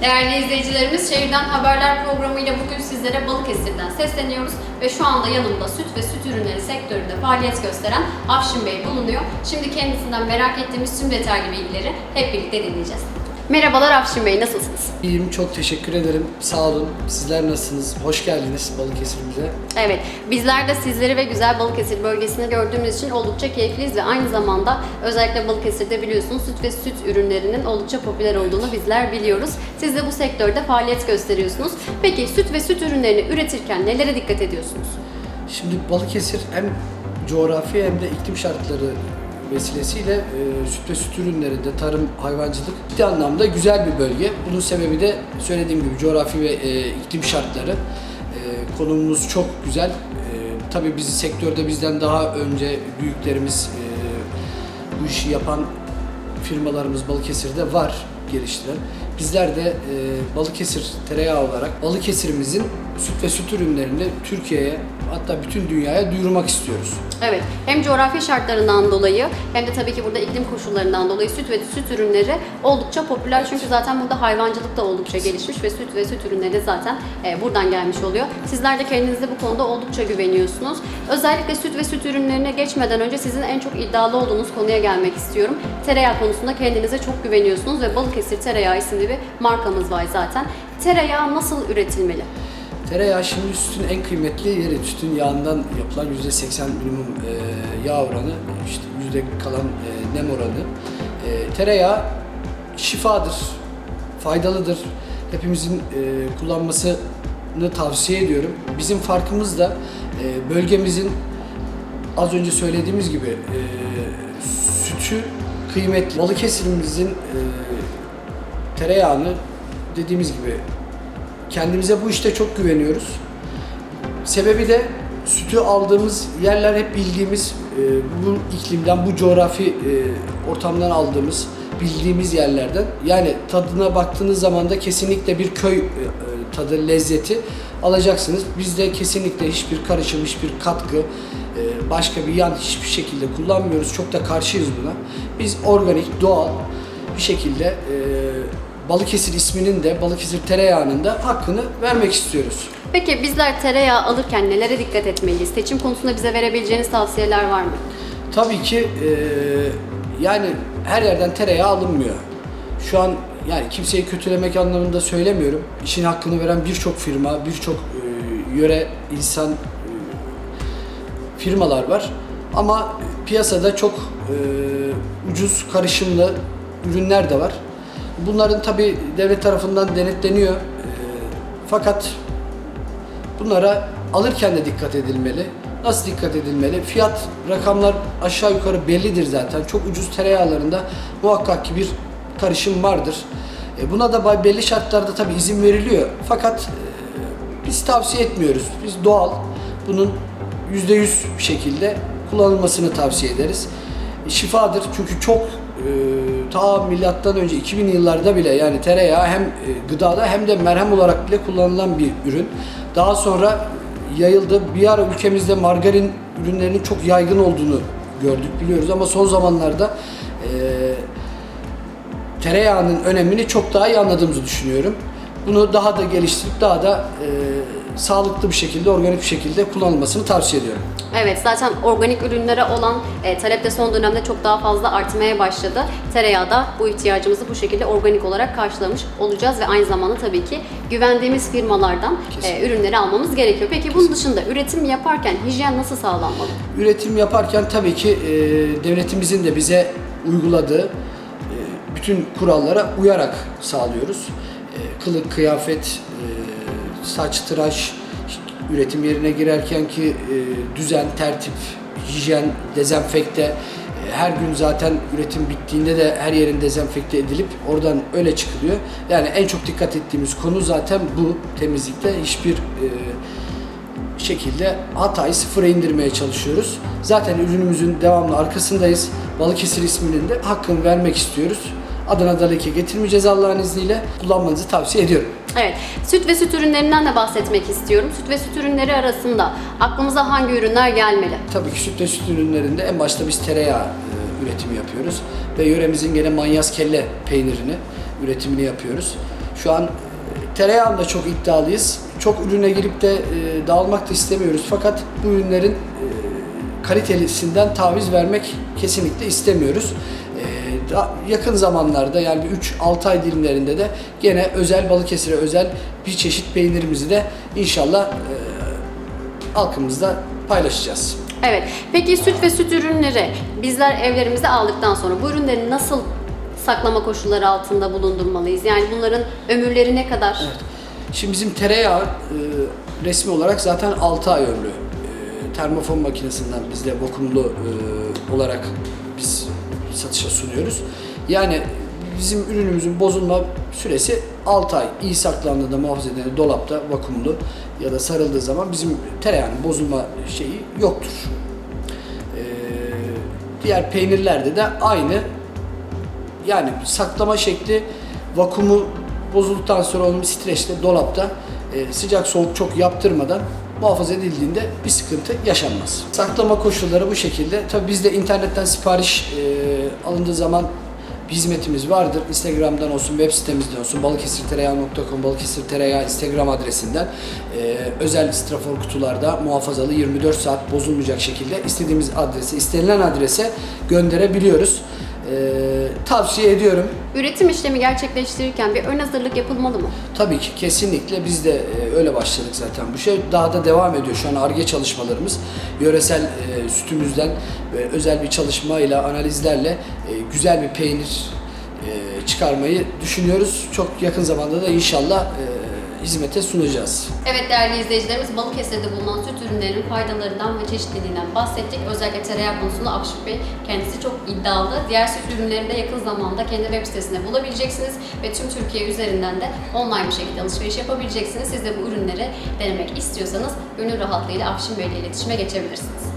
Değerli izleyicilerimiz, Şehirden Haberler programıyla bugün sizlere Balıkesir'den sesleniyoruz ve şu anda yanımda süt ve süt ürünleri sektöründe faaliyet gösteren Afşin Bey bulunuyor. Şimdi kendisinden merak ettiğimiz tüm detaylı bilgileri hep birlikte dinleyeceğiz. Merhabalar Afşin Bey, nasılsınız? İyiyim, çok teşekkür ederim. Sağ olun. Sizler nasılsınız? Hoş geldiniz Balıkesir'imize. Evet, bizler de sizleri ve güzel Balıkesir bölgesini gördüğümüz için oldukça keyifliyiz ve aynı zamanda özellikle Balıkesir'de biliyorsunuz süt ve süt ürünlerinin oldukça popüler olduğunu bizler biliyoruz. Siz de bu sektörde faaliyet gösteriyorsunuz. Peki süt ve süt ürünlerini üretirken nelere dikkat ediyorsunuz? Şimdi Balıkesir hem coğrafi hem de iklim şartları vesilesiyle e, süt ve süt ürünlerinde tarım, hayvancılık ciddi anlamda güzel bir bölge. Bunun sebebi de söylediğim gibi coğrafi ve e, iklim şartları. E, konumumuz çok güzel. E, tabii bizi sektörde bizden daha önce büyüklerimiz e, bu işi yapan firmalarımız Balıkesir'de var geliştiren. Bizler de e, Balıkesir tereyağı olarak Balıkesir'imizin süt ve süt ürünlerini Türkiye'ye hatta bütün dünyaya duyurmak istiyoruz. Evet, hem coğrafi şartlarından dolayı hem de tabii ki burada iklim koşullarından dolayı süt ve süt ürünleri oldukça popüler. Çünkü zaten burada hayvancılık da oldukça gelişmiş ve süt ve süt ürünleri zaten e, buradan gelmiş oluyor. Sizler de kendinize bu konuda oldukça güveniyorsunuz. Özellikle süt ve süt ürünlerine geçmeden önce sizin en çok iddialı olduğunuz konuya gelmek istiyorum. Tereyağı konusunda kendinize çok güveniyorsunuz ve Balıkesir Tereyağı isimli bir markamız var zaten. Tereyağı nasıl üretilmeli? Tereyağı şimdi sütün en kıymetli yeri. Sütün yağından yapılan %80 minimum e, yağ oranı, işte yüzde kalan e, nem oranı. E, tereyağı şifadır, faydalıdır. Hepimizin e, kullanmasını tavsiye ediyorum. Bizim farkımız da bölgemizin az önce söylediğimiz gibi sütü kıymetli. Balıkesir'imizin e, tereyağını dediğimiz gibi kendimize bu işte çok güveniyoruz. Sebebi de sütü aldığımız yerler hep bildiğimiz e, bu iklimden, bu coğrafi e, ortamdan aldığımız, bildiğimiz yerlerden. Yani tadına baktığınız zaman da kesinlikle bir köy e, e, tadı, lezzeti alacaksınız. Bizde kesinlikle hiçbir karışım, hiçbir katkı, e, başka bir yan hiçbir şekilde kullanmıyoruz. Çok da karşıyız buna. Biz organik, doğal bir şekilde e, Balıkesir isminin de Balıkesir tereyağının da hakkını vermek istiyoruz. Peki bizler tereyağı alırken nelere dikkat etmeliyiz? Seçim konusunda bize verebileceğiniz tavsiyeler var mı? Tabii ki e, yani her yerden tereyağı alınmıyor. Şu an yani kimseyi kötülemek anlamında söylemiyorum. İşin hakkını veren birçok firma, birçok e, yöre insan e, firmalar var. Ama piyasada çok e, ucuz karışımlı ürünler de var. Bunların tabi devlet tarafından denetleniyor. E, fakat bunlara alırken de dikkat edilmeli. Nasıl dikkat edilmeli? Fiyat rakamlar aşağı yukarı bellidir zaten. Çok ucuz tereyağlarında muhakkak ki bir karışım vardır. E, buna da belli şartlarda tabi izin veriliyor. Fakat e, biz tavsiye etmiyoruz. Biz doğal, bunun %100 bir şekilde kullanılmasını tavsiye ederiz. E, Şifadır çünkü çok ta milattan önce 2000 yıllarda bile yani tereyağı hem e, gıdada hem de merhem olarak bile kullanılan bir ürün. Daha sonra yayıldı. Bir ara ülkemizde margarin ürünlerinin çok yaygın olduğunu gördük biliyoruz ama son zamanlarda e, tereyağının önemini çok daha iyi anladığımızı düşünüyorum. Bunu daha da geliştirip daha da e, sağlıklı bir şekilde, organik bir şekilde kullanılmasını tavsiye ediyorum. Evet zaten organik ürünlere olan e, talep de son dönemde çok daha fazla artmaya başladı. Tereyağı da bu ihtiyacımızı bu şekilde organik olarak karşılamış olacağız ve aynı zamanda tabii ki güvendiğimiz firmalardan e, ürünleri almamız gerekiyor. Peki bunun dışında üretim yaparken hijyen nasıl sağlanmalı? Üretim yaparken tabii ki e, devletimizin de bize uyguladığı e, bütün kurallara uyarak sağlıyoruz. E, kılık, kıyafet, e, saç, tıraş, üretim yerine girerken ki e, düzen, tertip, hijyen, dezenfekte, e, her gün zaten üretim bittiğinde de her yerin dezenfekte edilip oradan öyle çıkılıyor. Yani en çok dikkat ettiğimiz konu zaten bu temizlikte hiçbir e, şekilde hatayı sıfıra indirmeye çalışıyoruz. Zaten ürünümüzün devamlı arkasındayız. Balıkesir isminin de hakkını vermek istiyoruz. Adına da leke getirmeyeceğiz Allah'ın izniyle. Kullanmanızı tavsiye ediyorum. Evet, süt ve süt ürünlerinden de bahsetmek istiyorum. Süt ve süt ürünleri arasında aklımıza hangi ürünler gelmeli? Tabii ki süt ve süt ürünlerinde en başta biz tereyağı e, üretimi yapıyoruz. Ve yöremizin gene manyas kelle peynirini üretimini yapıyoruz. Şu an e, tereyağında çok iddialıyız. Çok ürüne girip de e, dağılmak da istemiyoruz. Fakat bu ürünlerin e, kalitelisinden taviz vermek kesinlikle istemiyoruz. E, da- yakın zamanlarda yani bir 3-6 ay dilimlerinde de gene özel Balıkesir'e özel bir çeşit peynirimizi de inşallah e, halkımızla paylaşacağız. Evet. Peki süt ve süt ürünleri bizler evlerimizde aldıktan sonra bu ürünleri nasıl saklama koşulları altında bulundurmalıyız? Yani bunların ömürleri ne kadar? Evet. Şimdi bizim tereyağı e, resmi olarak zaten 6 ay ömrü. E, termofon makinesinden biz de vakumlu e, olarak satışa sunuyoruz. Yani bizim ürünümüzün bozulma süresi 6 ay. İyi saklandığında muhafaza edilen dolapta vakumlu ya da sarıldığı zaman bizim tereyağının bozulma şeyi yoktur. E, diğer peynirlerde de aynı yani saklama şekli vakumu bozulduktan sonra onun streçte dolapta e, sıcak soğuk çok yaptırmadan muhafaza edildiğinde bir sıkıntı yaşanmaz. Saklama koşulları bu şekilde. Tabii bizde internetten sipariş e, alındığı zaman bir hizmetimiz vardır. Instagram'dan olsun, web sitemizden olsun, balıkesirtereyağı.com, Balıkesir Tereyağı Instagram adresinden e, özel strafor kutularda muhafazalı 24 saat bozulmayacak şekilde istediğimiz adrese, istenilen adrese gönderebiliyoruz. E, tavsiye ediyorum. Üretim işlemi gerçekleştirirken bir ön hazırlık yapılmalı mı? Tabii ki kesinlikle biz de e, öyle başladık zaten. Bu şey daha da devam ediyor şu an ARGE çalışmalarımız. Yöresel e, sütümüzden ve özel bir çalışmayla, analizlerle e, güzel bir peynir e, çıkarmayı düşünüyoruz. Çok yakın zamanda da inşallah e, hizmete sunacağız. Evet değerli izleyicilerimiz Balıkesir'de bulunan süt ürünlerinin faydalarından ve çeşitliliğinden bahsettik. Özellikle tereyağı konusunda Akşuk Bey kendisi çok iddialı. Diğer süt ürünlerini de yakın zamanda kendi web sitesinde bulabileceksiniz ve tüm Türkiye üzerinden de online bir şekilde alışveriş yapabileceksiniz. Siz de bu ürünleri denemek istiyorsanız gönül rahatlığıyla Afşin Bey ile iletişime geçebilirsiniz.